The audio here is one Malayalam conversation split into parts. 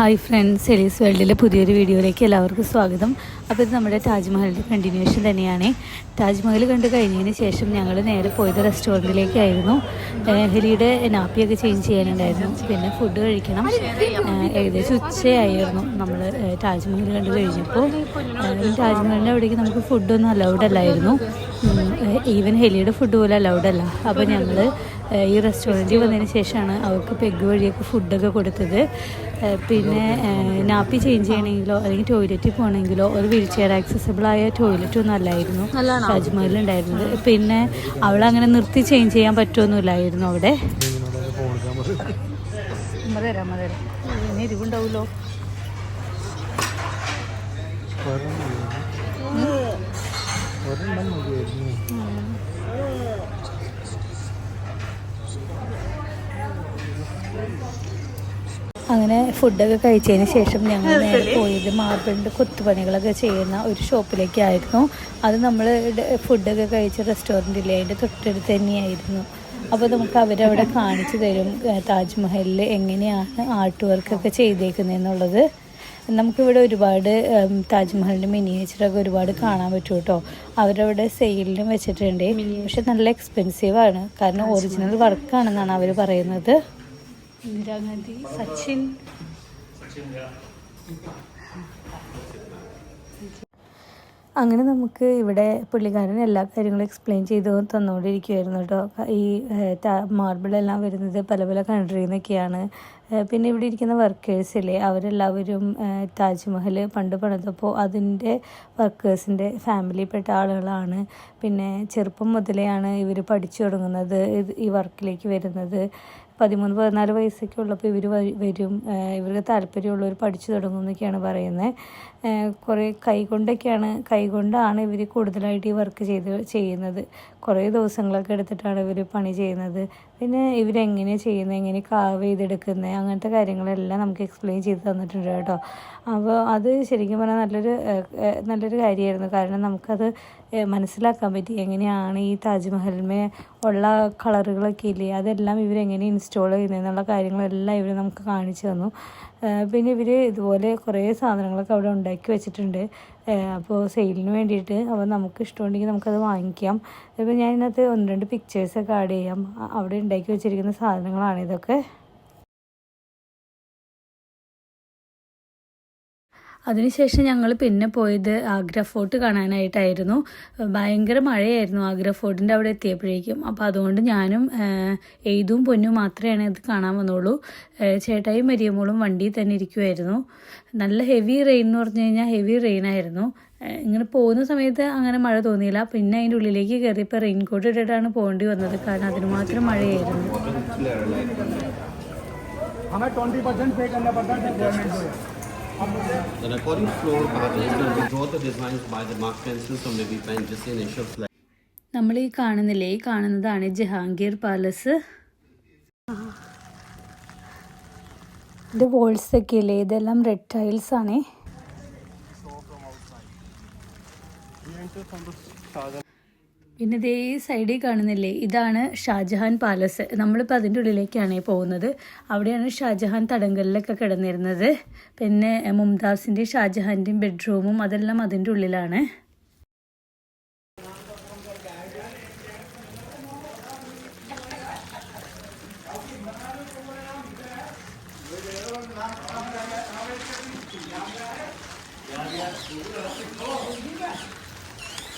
ഹായ് ഫ്രണ്ട്സ് എലീസ് വേൾഡിലെ പുതിയൊരു വീഡിയോയിലേക്ക് എല്ലാവർക്കും സ്വാഗതം. അപ്പോൾ ഇത് നമ്മുടെ താജ്മഹലിന്റെ കണ്ടിന്യൂഷൻ തന്നെയാണ്. താജ്മഹൽ കണ്ട് കഴിഞ്ഞതിന് ശേഷം ഞങ്ങൾ നേരെ പോയത് റെസ്റ്റോറന്റിലേക്കായിരുന്നു ഏഹ് ഹെലിയുടെ നാപ്പിയൊക്കെ ചേഞ്ച് ചെയ്യാനുണ്ടായിരുന്നു. പിന്നെ ഫുഡ് കഴിക്കണം. ഏകദേശം ഉച്ചയായിരുന്നു നമ്മൾ താജ്മഹൽ കണ്ട് കഴിഞ്ഞപ്പോൾ. താജ്മഹലിന്റെ അവിടേക്ക് നമുക്ക് ഫുഡൊന്നും അലൗഡ് അല്ലായിരുന്നു. ഈവൻ ഹെലിയുടെ ഫുഡ് പോലും അലൗഡ് അല്ല. അപ്പോൾ ഞങ്ങൾ ഈ റെസ്റ്റോറന്റിൽ വന്നതിന് ശേഷമാണ് അവർക്ക് പെഗ് വഴിയൊക്കെ ഫുഡൊക്കെ കൊടുത്തത്. പിന്നെ നാപ്പി ചേഞ്ച് ചെയ്യണമെങ്കിലോ അല്ലെങ്കിൽ ടോയ്ലറ്റിൽ പോകണമെങ്കിലോ ഒരു വീൽ ചെയർ ആക്സസിബിളായ ടോയ്ലറ്റ് ഒന്നും അല്ലായിരുന്നു. താജ്മഹലിലുണ്ടായിരുന്നത് പിന്നെ പിന്നെ അവളങ്ങനെ നിർത്തി ചേഞ്ച് ചെയ്യാൻ പറ്റുമൊന്നുമില്ലായിരുന്നു അവിടെ. മതരാ മതരാ ഇനി എരിവുണ്ടാവുമല്ലോ അങ്ങനെ ഫുഡൊക്കെ കഴിച്ചതിന് ശേഷം ഞങ്ങൾ നേരെ പോയത് മാർബിളിന്റെ കൊത്തുപണികളൊക്കെ ചെയ്യുന്ന ഒരു ഷോപ്പിലേക്കായിരുന്നു. അത് നമ്മൾ ഫുഡൊക്കെ കഴിച്ച റെസ്റ്റോറന്റില്ലേ അതിന്റെ തൊട്ടടുത്ത് തന്നെയായിരുന്നു. അപ്പോൾ നമുക്ക് അവരവിടെ കാണിച്ചു തരും താജ്മഹലിൽ എങ്ങനെയാണ് ആർട്ട് വർക്കൊക്കെ ചെയ്തേക്കുന്നതെന്നുള്ളത്. നമുക്കിവിടെ ഒരുപാട് താജ്മഹലിന്റെ മിനിയേച്ചറൊക്കെ ഒരുപാട് കാണാൻ പറ്റും കേട്ടോ. അവരവിടെ സെയിലിനും വെച്ചിട്ടുണ്ട്. പക്ഷെ നല്ല എക്സ്പെൻസീവാണ് കാരണം ഒറിജിനൽ വർക്കാണെന്നാണ് അവർ പറയുന്നത്. ഇന്ദിരാഗാന്ധി സച്ചിൻ. അങ്ങനെ നമുക്ക് ഇവിടെ പുള്ളിക്കാരൻ എല്ലാ കാര്യങ്ങളും എക്സ്പ്ലെയിൻ ചെയ്ത് തന്നുകൊണ്ടിരിക്കുമായിരുന്നു കേട്ടോ. ഈ മാർബിളെല്ലാം വരുന്നത് പല പല കൺട്രിയിൽ നിന്നൊക്കെയാണ്. പിന്നെ ഇവിടെ ഇരിക്കുന്ന വർക്കേഴ്സില്ലേ അവരെല്ലാവരും താജ്മഹൽ പണ്ട് പണിതപ്പോൾ അതിന്റെ വർക്കേഴ്സിന്റെ ഫാമിലിയിൽപ്പെട്ട ആളുകളാണ്. പിന്നെ ചെറുപ്പം മുതലെയാണ് ഇവർ പഠിച്ചു തുടങ്ങുന്നത് ഈ വർക്കിലേക്ക് വരുന്നത്. പതിമൂന്ന് പതിനാല് വയസ്സൊക്കെ ഉള്ളപ്പോൾ ഇവർ വരും. ഇവർക്ക് താല്പര്യമുള്ളവർ പഠിച്ചു തുടങ്ങും എന്നൊക്കെയാണ് പറയുന്നത് കുറേ കൈകൊണ്ടൊക്കെയാണ് കൈകൊണ്ടാണ് ഇവർ കൂടുതലായിട്ട് ഈ വർക്ക് ചെയ്ത് ചെയ്യുന്നത്. കുറേ ദിവസങ്ങളൊക്കെ എടുത്തിട്ടാണ് ഇവർ പണി ചെയ്യുന്നത്. പിന്നെ ഇവരെങ്ങനെയാണ് ചെയ്യുന്നത് എങ്ങനെ കാവ് ചെയ്തെടുക്കുന്നത് അങ്ങനത്തെ കാര്യങ്ങളെല്ലാം നമുക്ക് എക്സ്പ്ലെയിൻ ചെയ്ത് തന്നിട്ടുണ്ട് കേട്ടോ. അപ്പോൾ അത് ശരിക്കും പറഞ്ഞാൽ നല്ലൊരു നല്ലൊരു കാര്യമായിരുന്നു. കാരണം നമുക്കത് മനസ്സിലാക്കാൻ പറ്റി. എങ്ങനെയാണ് ഈ താജ്മഹലിന്മേ ഉള്ള കളറുകളൊക്കെ ഇല്ലേ? അതെല്ലാം ഇവരെങ്ങനെ ഇൻസ്റ്റാൾ ചെയ്യുന്നതെന്നുള്ള കാര്യങ്ങളെല്ലാം ഇവർ നമുക്ക് കാണിച്ചു തന്നു. പിന്നെ ഇവർ ഇതുപോലെ കുറേ സാധനങ്ങളൊക്കെ അവിടെ ഉണ്ടാക്കി വെച്ചിട്ടുണ്ട്. അപ്പോൾ സെയിലിന് വേണ്ടിയിട്ട്. അപ്പോൾ നമുക്ക് ഇഷ്ടമുണ്ടെങ്കിൽ നമുക്കത് വാങ്ങിക്കാം. ഇപ്പോൾ ഞാൻ ഒന്ന് രണ്ട് പിക്ചേഴ്സൊക്കെ ആഡ് ചെയ്യാം. അവിടെ ഉണ്ടാക്കി വെച്ചിരിക്കുന്ന സാധനങ്ങളാണ് ഇതൊക്കെ. അതിനുശേഷം ഞങ്ങൾ പിന്നെ പോയത് ആഗ്ര ഫോർട്ട് കാണാനായിട്ടായിരുന്നു ഭയങ്കര മഴയായിരുന്നു ആഗ്ര ഫോർട്ടിൻ്റെ അവിടെ എത്തിയപ്പോഴേക്കും അപ്പോൾ അതുകൊണ്ട് ഞാനും ഏഹ്, എയ്തും പൊന്നും മാത്രമേ ഇത് കാണാൻ വന്നുള്ളൂ ഏഹ്, ചേട്ടായും മരിയമ്മോളും വണ്ടിയിൽ തന്നെ ഇരിക്കുമായിരുന്നു നല്ല ഹെവി റെയിൻ എന്ന് പറഞ്ഞു കഴിഞ്ഞാൽ ഹെവി റെയിൻ ആയിരുന്നു ഏഹ്, ഇങ്ങനെ പോകുന്ന സമയത്ത് അങ്ങനെ മഴ തോന്നിയില്ല പിന്നെ അതിൻ്റെ ഉള്ളിലേക്ക് കയറിയപ്പോൾ റെയിൻ കോട്ട് ഇട്ടിട്ടാണ് പോകേണ്ടി വന്നത് കാരണം അതിന് മാത്രം മഴയായിരുന്നു हमें ट्वेंटी परसेंट पे करना पड़ता है गवर्नमेंट को Then according to floor patterns, when we draw the designs by the mark pencils or maybe pen just in initial flag. നമ്മൾ ഈ കാണുന്നില്ലേ ഈ കാണുന്നതാണ് ജഹാംഗീർ പാലസ് ഇത് വോൾസ് ഒക്കെ ഇല്ലേ ഇതെല്ലാം റെഡ് ടൈൽസ് ആണ് പിന്നെ ഇതേ സൈഡിൽ കാണുന്നില്ലേ? ഇതാണ് ഷാജഹാൻ പാലസ്. നമ്മളിപ്പോൾ അതിന്റെ ഉള്ളിലേക്കാണ് പോകുന്നത്. അവിടെയാണ് ഷാജഹാൻ തടങ്കലിലൊക്കെ കിടന്നിരുന്നത്. പിന്നെ മുംതാസിന്റെയും ഷാജഹാന്റെയും ബെഡ്റൂമും അതെല്ലാം അതിന്റെ ഉള്ളിലാണ്.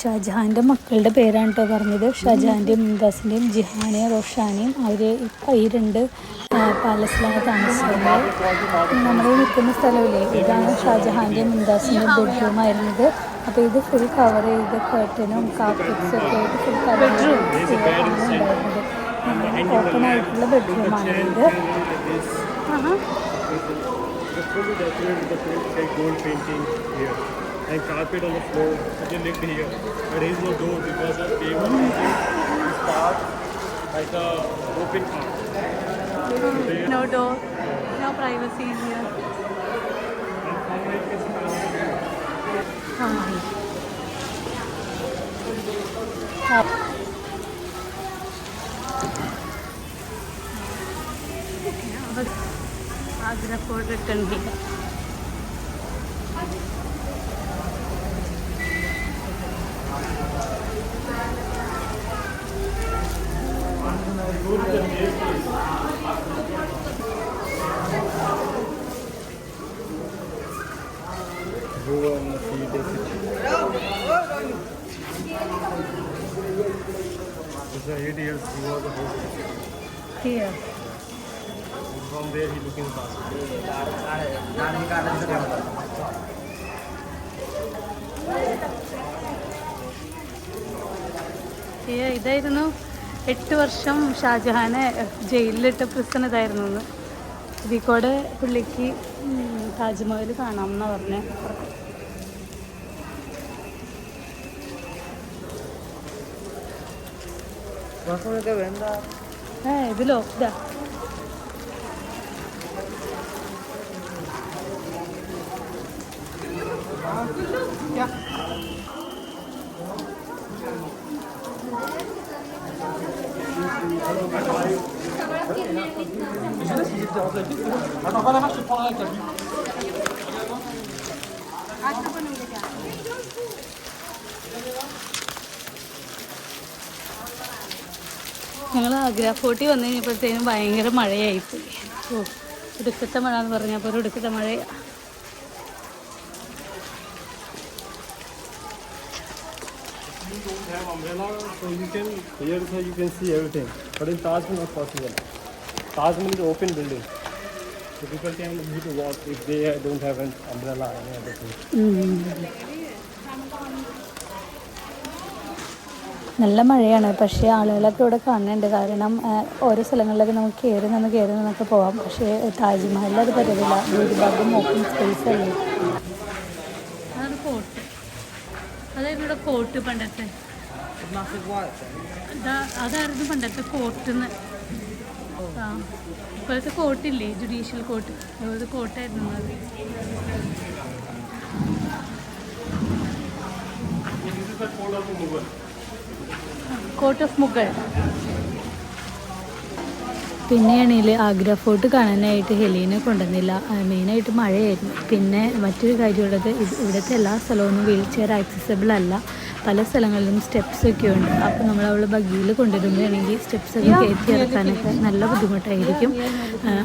ഷാജഹാന്റെ മക്കളുടെ പേരാണ് കേട്ടോ പറഞ്ഞത്. ഷാജഹാന്റെയും മുംതാസിന്റെയും ജിഹാനെയും റോഷാനെയും അവർ ഇപ്പം ഈ രണ്ട് പാലസിലാണ് താമസിക്കുന്നത്. നമ്മൾ നിൽക്കുന്ന സ്ഥലമില്ലേ ഇതാണ് ഷാജഹാന്റെയും മുംതാസിന്റെയും ബെഡ്റൂം ആയിരുന്നത്. അപ്പോൾ ഇത് ഫുൾ കവർ ചെയ്ത് കർട്ടനും കാർപ്പറ്റ്സും ഒക്കെ ആയിട്ട് ഫുൾ കവർ ഉണ്ടായിരുന്നത്. ഓപ്പൺ ആയിട്ടുള്ള ബെഡ്റൂമാണ് ഇത് ആഹാ. Fully decorated with the full like gold painting here. And carpet on the floor. You can live here. But there is no door because of A1 painting is part like a open part. There- no door no privacy here And from where you can see eight years he was a host. Here. From there he looking. Here ഇതായിരുന്നു എട്ട് വർഷം ഷാജഹാനെ ജയിലിലിട്ട എന്ന് ഇതിക്കോടെ പുള്ളിക്ക് താജ്മഹൽ കാണാം എന്നാ പറഞ്ഞേ ഏ ഇതിലോ ഇതാ ഞങ്ങൾ ആഗ്ര ഫോർട്ടി വന്നു കഴിഞ്ഞപ്പോഴത്തേനും ഭയങ്കര മഴയായിപ്പോയി ഓ ഇടുക്കത്തെ മഴ എന്ന് പറഞ്ഞപ്പോൾ ഒരു ഇടുക്കത്തെ മഴയാ You can see everything. But in Taj Mahal not possible. Taj Mahal is open building. So people can need to walk if they don't have an umbrella or any other thing. നല്ല മഴയാണ്. പക്ഷേ ആളുകളൊക്കെ ഇവിടെ കാണുന്നുണ്ട്. കാരണം ഓരോ സ്ഥലങ്ങളിലൊക്കെ നമുക്ക് കയറി നിന്ന് കയറി നിന്നൊക്കെ പോവാം. പക്ഷേ താജ്മഹലിൽ അത് പറ്റത്തില്ല. ഭൂരിഭാഗം ഓപ്പൺ സ്പേസ് അല്ലേ? അതാണ് കോട്ട് അതായിരുന്നു ഇവിടെ കോട്ട് പണ്ടത്തെ. അതാ- അതായിരുന്നു പണ്ടത്തെ കോട്ടെന്ന് ആ ഇപ്പോഴത്തെ കോട്ടില്ലേ? ജുഡീഷ്യൽ കോട്ട് അതുപോലെ കോട്ടായിരുന്നു അത്. കോട്ട് ഓഫ് മുഗൾ പിന്നെയാണെങ്കിൽ ആഗ്ര ഫോർട്ട് കാണാനായിട്ട് ഹെലീനെ കൊണ്ടുവന്നില്ല. മെയിനായിട്ട് മഴയായിരുന്നു. പിന്നെ മറ്റൊരു കാര്യമുള്ളത് ഇവിടുത്തെ എല്ലാ സ്ഥലമൊന്നും വീൽ ചെയർ ആക്സസിബിൾ അല്ല. പല സ്ഥലങ്ങളിലും സ്റ്റെപ്സ് ഒക്കെ ഉണ്ട്. അപ്പോൾ നമ്മൾ അവൾ ബഗ്ഗിയിൽ കൊണ്ടുവരുമ്പോഴാണെങ്കിൽ സ്റ്റെപ്സ് ഒക്കെ കയറ്റി ഇറക്കാനൊക്കെ നല്ല ബുദ്ധിമുട്ടായിരിക്കും.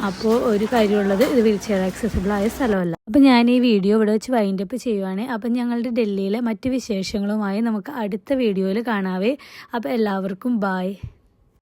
അപ്പോൾ ഒരു കാര്യമുള്ളത് ഇത് വീൽ ചെയർ ആക്സസിബിൾ ആയ സ്ഥലമല്ല. അപ്പോൾ ഞാൻ ഈ വീഡിയോ ഇവിടെ വെച്ച് വൈൻഡ് അപ്പ് ചെയ്യുവാണ്. അപ്പം ഞങ്ങളുടെ ഡൽഹിയിലെ മറ്റ് വിശേഷങ്ങളുമായി നമുക്ക് അടുത്ത വീഡിയോയിൽ കാണാവേ. അപ്പോൾ എല്ലാവർക്കും ബായ്